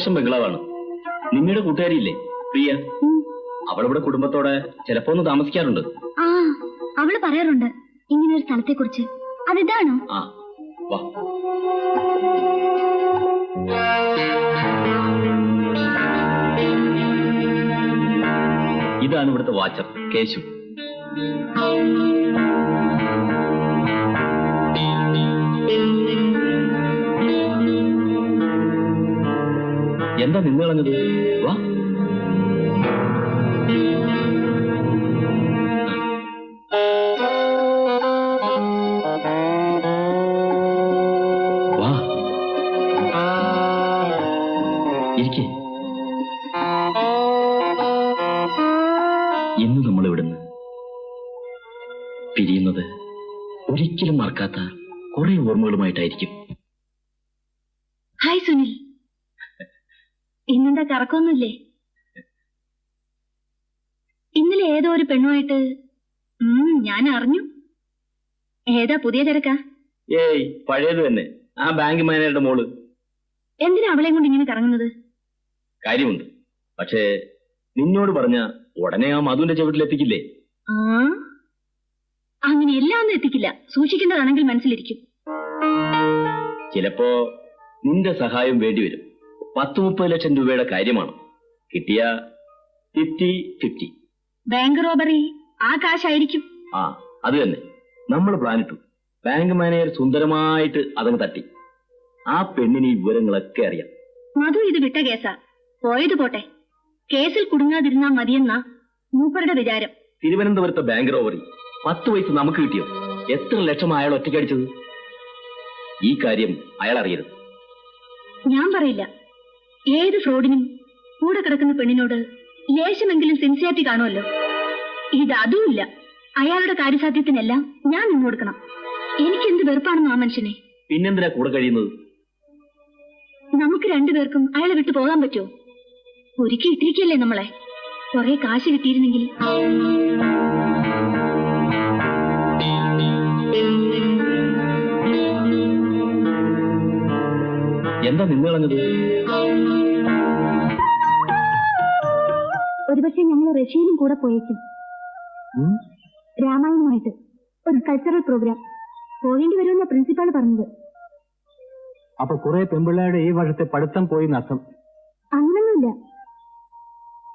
അത്യാവശ്യം ബംഗ്ലാവാണ്. നിമ്മയുടെ കൂട്ടുകാരിയില്ലേ? പ്രിയ. അവളിവിടെ കുടുംബത്തോടെ ചിലപ്പോ ഒന്ന് താമസിക്കാറുണ്ട്. ആ അവൾ പറയാറുണ്ട് ഇങ്ങനെ ഒരു സ്ഥലത്തെ കുറിച്ച് അതിതാണോ? ആ വാ. ഇതാണ് ഇവിടുത്തെ വാച്ചർ കേശു. എന്താ നിന്ന് കളഞ്ഞത് വാ. ഇരിക്കേ. പിരിയുന്നത് ഒരിക്കലും മറക്കാത്ത കുറെ ഓർമ്മകളുമായിട്ടായിരിക്കും. ഹായ് സുനിൽ. ഇന്നെന്താ കറക്കൊന്നുമില്ലേ? ഇന്നലെ ഏതോ ഒരു പെണ്ണുമായിട്ട് ഞാൻ അറിഞ്ഞു. ഏതാ പുതിയ തിരക്കാ? ഏയ് പഴയത് തന്നെ. ആ ബാങ്ക് മാനേജറുടെ മോൾ. എന്തിനാ അവളെയും കൊണ്ട് ഇങ്ങനെ കറങ്ങുന്നത്? കാര്യമുണ്ട്. പക്ഷേ നിന്നോട് പറഞ്ഞ ഉടനെ ആ മധുവിന്റെ ചവിട്ടിലെത്തിക്കില്ലേ ആ? അങ്ങനെ എല്ലാം ഒന്നും എത്തിക്കില്ല. സൂക്ഷിക്കേണ്ടതാണെങ്കിൽ മനസ്സിലിരിക്കും. ചിലപ്പോ നിന്റെ സഹായം വേണ്ടിവരും. പത്ത് മുപ്പത് ലക്ഷം രൂപയുടെ കാര്യമാണ്. കിട്ടിയ ഫിഫ്റ്റി ഫിഫ്റ്റി ബാങ്ക് റോബറി ആ കാശായിരിക്കും. ആ അത് തന്നെ. നമ്മൾ പ്ലാനിട്ടു ബാങ്ക് മാനേജർ സുന്ദരമായിട്ട് അതങ്ങ് തട്ടി. ആ പെണ്ണിന് ഈ വിവരങ്ങളൊക്കെ അറിയാം. മധു ഇത് വിട്ട കേസാ. പോയത് പോട്ടെ. കേസിൽ കുടുങ്ങാതിരുന്നാ മതിയെന്ന മൂപ്പരുടെ വിചാരം. തിരുവനന്തപുരത്തെ ബാങ്ക് റോബറി പത്ത് വയസ്സ് നമുക്ക് കിട്ടിയോ? എത്ര ലക്ഷം അയാൾ ഒറ്റയ്ക്കടിച്ചത് ഈ കാര്യം അയാൾ അറിയരുത്. ഞാൻ പറയില്ല. ഏത് ഫ്രോഡിനും കൂടെ കിടക്കുന്ന പെണ്ണിനോട് ലേശമെങ്കിലും സിൻസിയാരിറ്റി കാണുമല്ലോ. ഇത് അതുമില്ല. അയാളുടെ കാര്യസാധ്യത്തിനെല്ലാം ഞാൻ നിന്ന് കൊടുക്കണം എനിക്ക് എനിക്കെന്ത് വെറുപ്പാണെന്ന് ആ മനുഷ്യനെ? പിന്നെന്തിനാ കൂടെ കഴിയുന്നത്? നമുക്ക് രണ്ടുപേർക്കും അയാളെ വിട്ടു പോകാൻ പറ്റുമോ? ഒരുക്കി ഇട്ടിരിക്കല്ലേ നമ്മളെ? കുറെ കാശ് കിട്ടിയിരുന്നെങ്കിൽ. എന്താ നിന്ന് കളഞ്ഞത്? ഒരുപക്ഷെ ഞങ്ങൾ റഷ്യയിലും കൂടെ പോയേക്കും? രാമായണമായിട്ട്. ഒരു കൾച്ചറൽ പ്രോഗ്രാം പോകേണ്ടി വരുമെന്ന പ്രിൻസിപ്പാൾ പറഞ്ഞത്. അപ്പൊ കുറെ പെമ്പിള്ളേരുടെ ഈ വർഷത്തെ പഠിത്തം പോയി നഷ്ടം. അങ്ങനൊന്നുമില്ല.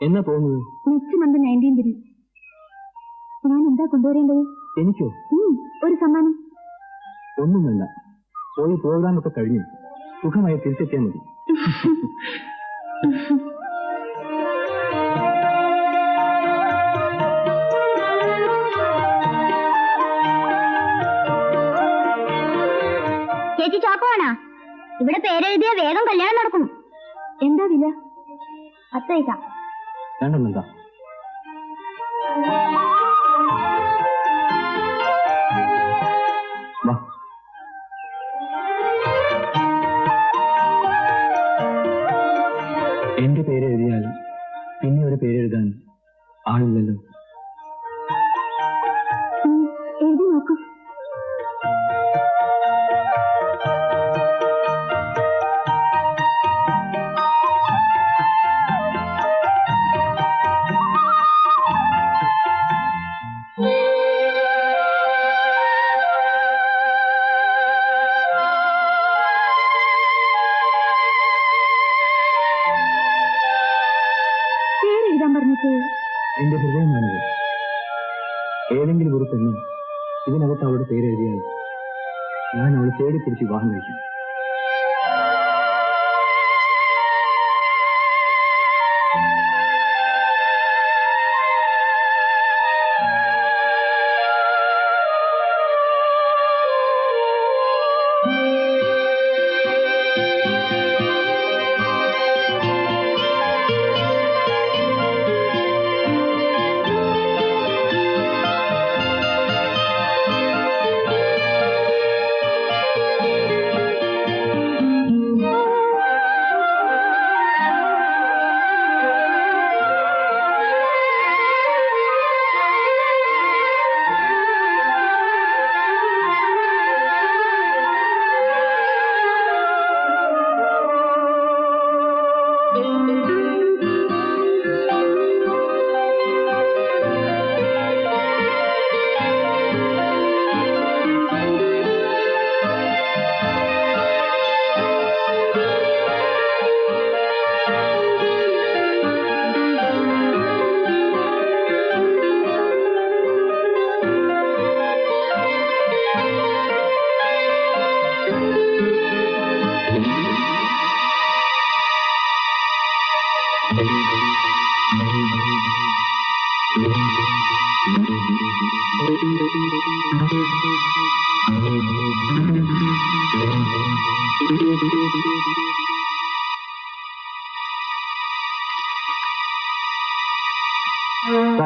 എന്നാ പോകുന്നത് നെക്സ്റ്റ് മന്ത് നയന്റീൻതിന് ഞാൻ എന്താ കൊണ്ടുവരേണ്ടത്? എനിക്കോ? ഒരു സമ്മാനം. ഒന്നും വേണ്ട. പോയി പ്രോഗ്രാം ഒക്കെ കഴിഞ്ഞു. സുഖമായി തിരിച്ചെത്തിയാൽ മതി ചേച്ചി ചാക്കുവാണാ? ഇവിടെ പേരെഴുതിയ വേഗം കല്യാണം നടക്കും. എന്താ വില? അത്രയ്ക്കാ വേണ്ടെന്നെന്താ ആളില്ലല്ലോ. പേരെഴുതാൻ പറഞ്ഞിട്ട് എന്റെ ഹൃദയമാണിത്. ഏതെങ്കിലും ഒരു പെണ്ണ് ഇതിനകത്ത് അവളുടെ പേരെഴുതിയാൽ ഞാൻ അവളെ തേടി പിടിച്ച് വിവാഹം കഴിക്കും. സാർ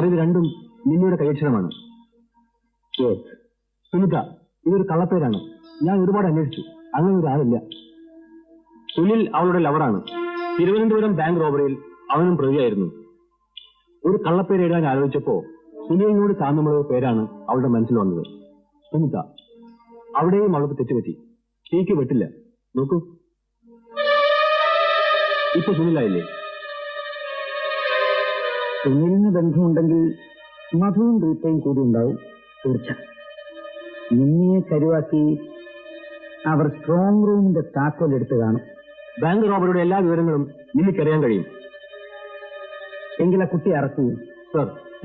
ഇത് രണ്ടും നിന്നയുടെ കൈയക്ഷരമാണ്. സുനിത ഇതൊരു കള്ളപ്പേരാണ്. ഞാൻ ഒരുപാട് അന്വേഷിച്ചു. അങ്ങനെ ഒരാളില്ല സുനിൽ അവളുടെ ലവറാണ് തിരുവനന്തപുരം ബാങ്ക് റോബറിയിൽ അവനും പ്രതിയായിരുന്നു. ഒരു കള്ളപ്പേര് എഴുതാൻ ആലോചിച്ചപ്പോ സുനിലിനോട് ചാന്നുമുള്ള പേരാണ് അവളുടെ മനസ്സിൽ വന്നത്. സുനിത അവിടെയും അവൾക്ക് തെറ്റുപറ്റി. തീക്ക് വെട്ടില്ല. നോക്കൂ. ഇപ്പൊ സുനിലായില്ലേ? സുനിലിന് ബന്ധമുണ്ടെങ്കിൽ മധുവും റീത്തയും കൂടി ഉണ്ടാവും. തീർച്ച നിന്നിയെ കരുവാക്കി അവർ സ്ട്രോങ് റൂമിന്റെ താക്കോൽ എടുത്ത് കാണും. ബാങ്ക് റോബറിയുടെ എല്ലാ വിവരങ്ങളും നിനക്കറിയാൻ കഴിയും. എങ്കിൽ ആ അറസ്റ്റ് ചെയ്യും. സർ.